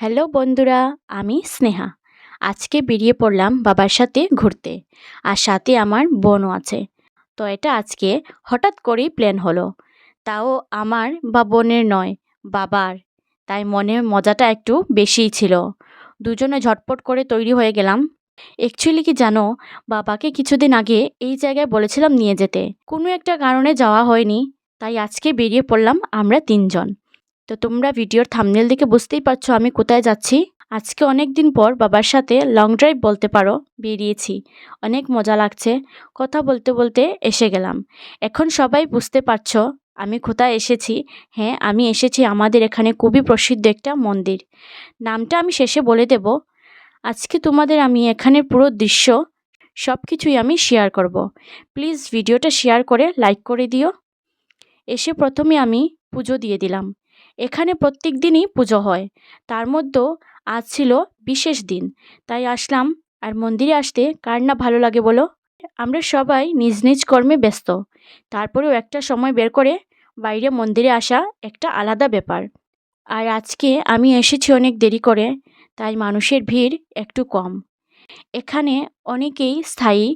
Hello বন্ধুরা, আমি স্নেহা। আজকে বেরিয়ে পড়লাম বাবার সাথে ঘুরতে আর সাথে আমার বোনও আছে। তো এটা আজকে হঠাৎ করেই প্ল্যান হলো। তাও আমার বা বোনের নয়, বাবার। তাই মনে মজাটা একটু বেশিই ছিল। দুজনে ঝটপট করে তৈরি হয়ে গেলাম। অ্যাকচুয়ালি কি জানো, বাবাকে কিছুদিন আগে এই জায়গায় বলেছিলাম নিয়ে যেতে। কোনো একটা কারণে যাওয়া হয়নি, তাই আজকে বেরিয়ে পড়লাম আমরা তিনজন। তো তোমরা ভিডিওর থামনেল দেখে বুঝতেই পারছ আমি কোথায় যাচ্ছি। আজকে অনেক দিন পর বাবার সাথে লং ড্রাইভ বলতে পারো, বেরিয়েছি। অনেক মজা লাগছে। কথা বলতে বলতে এসে গেলাম। এখন সবাই বুঝতে পারছ আমি কোথায় এসেছি। হ্যাঁ আমি এসেছি আমাদের এখানে খুবই প্রসিদ্ধ একটা মন্দির। নামটা আমি শেষে বলে দেব। আজকে তোমাদের আমি এখানের পুরো দৃশ্য সব কিছুই আমি শেয়ার করব। প্লিজ ভিডিওটা শেয়ার করে লাইক করে দিও। এসে প্রথমে আমি পুজো দিয়ে দিলাম। এখানে প্রত্যেক দিনই পুজো হয়। তার মধ্যেও আজ ছিল বিশেষ দিন। তাই আসলাম আর মন্দিরে আসতে কার না ভালো লাগে বলো? আমরা সবাই নিজ নিজ কর্মে ব্যস্ত। তারপরেও একটা সময় বের করে বাইরে মন্দিরে আসা একটা আলাদা ব্যাপার। আর আজকে আমি এসেছি অনেক দেরি করে, তাই মানুষের ভিড় একটু কম। এখানে অনেকেই স্থায়ী,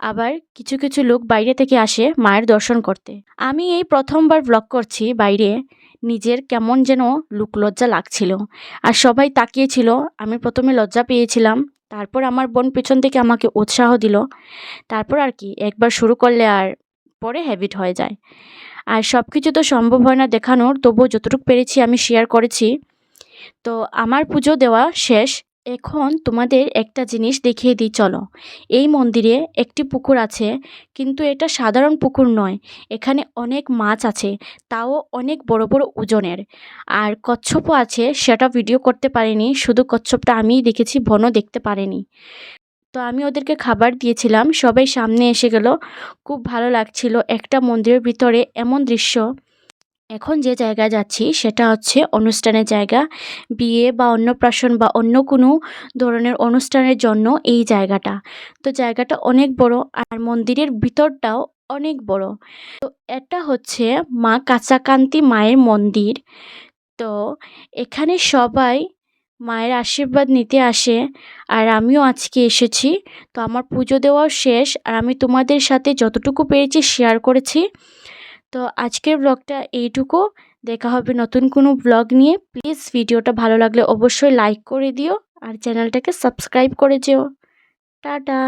আবার কিছু কিছু লোক বাইরে থেকে আসে মায়ের দর্শন করতে। আমি এই প্রথমবার ব্লগ করছি বাইরে নিজের কেমন যেন লুক লজ্জা লাগছিল। আর সবাই তাকিয়েছিল, আমি প্রথমে লজ্জা পেয়েছিলাম, তারপর আমার বোন পেছন থেকে আমাকে উৎসাহ দিল। তারপর আর কি, একবার শুরু করলে আর পরে হ্যাবিট হয়ে যায়। আর সব কিছু তো সম্ভব হয় না দেখানোর, তবুও যতটুকু পেরেছি আমি শেয়ার করেছি। তো আমার পুজো দেওয়া শেষ এখন তোমাদের একটা জিনিস দেখিয়ে দিই, চলো। এই মন্দিরে একটি পুকুর আছে, কিন্তু এটা সাধারণ পুকুর নয়। এখানে অনেক মাছ আছে, তাও অনেক বড় বড় ওজনের। আর কচ্ছপও আছে, সেটা ভিডিও করতে পারিনি, শুধু কচ্ছপটা আমিই দেখেছি, বনও দেখতে পারেনি। তো আমি ওদেরকে খাবার দিয়েছিলাম, সবাই সামনে এসে গেল। খুব ভালো লাগছিল, একটা মন্দিরের ভিতরে এমন দৃশ্য। এখন যে জায়গায় যাচ্ছি সেটা হচ্ছে অনুষ্ঠানের জায়গা। বিয়ে বা অন্নপ্রাশন বা অন্য কোনো ধরনের অনুষ্ঠানের জন্য এই জায়গাটা। তো জায়গাটা অনেক বড় আর মন্দিরের ভিতরটাও অনেক বড়। তো এটা হচ্ছে মা কাঁচাকান্তি মায়ের মন্দির। তো এখানে সবাই মায়ের আশীর্বাদ নিতে আসে আর আমিও আজকে এসেছি। তো আমার পুজো দেওয়াও শেষ আর আমি তোমাদের সাথে যতটুকু পেরেছি শেয়ার করেছি। তো আজকের ব্লগটা এইটুকু। দেখা হবে নতুন কোনো ব্লগ নিয়ে। প্লিজ ভিডিওটা ভালো লাগলে অবশ্যই লাইক করে দিও আর চ্যানেলটাকে সাবস্ক্রাইব করে যেও। টাটা।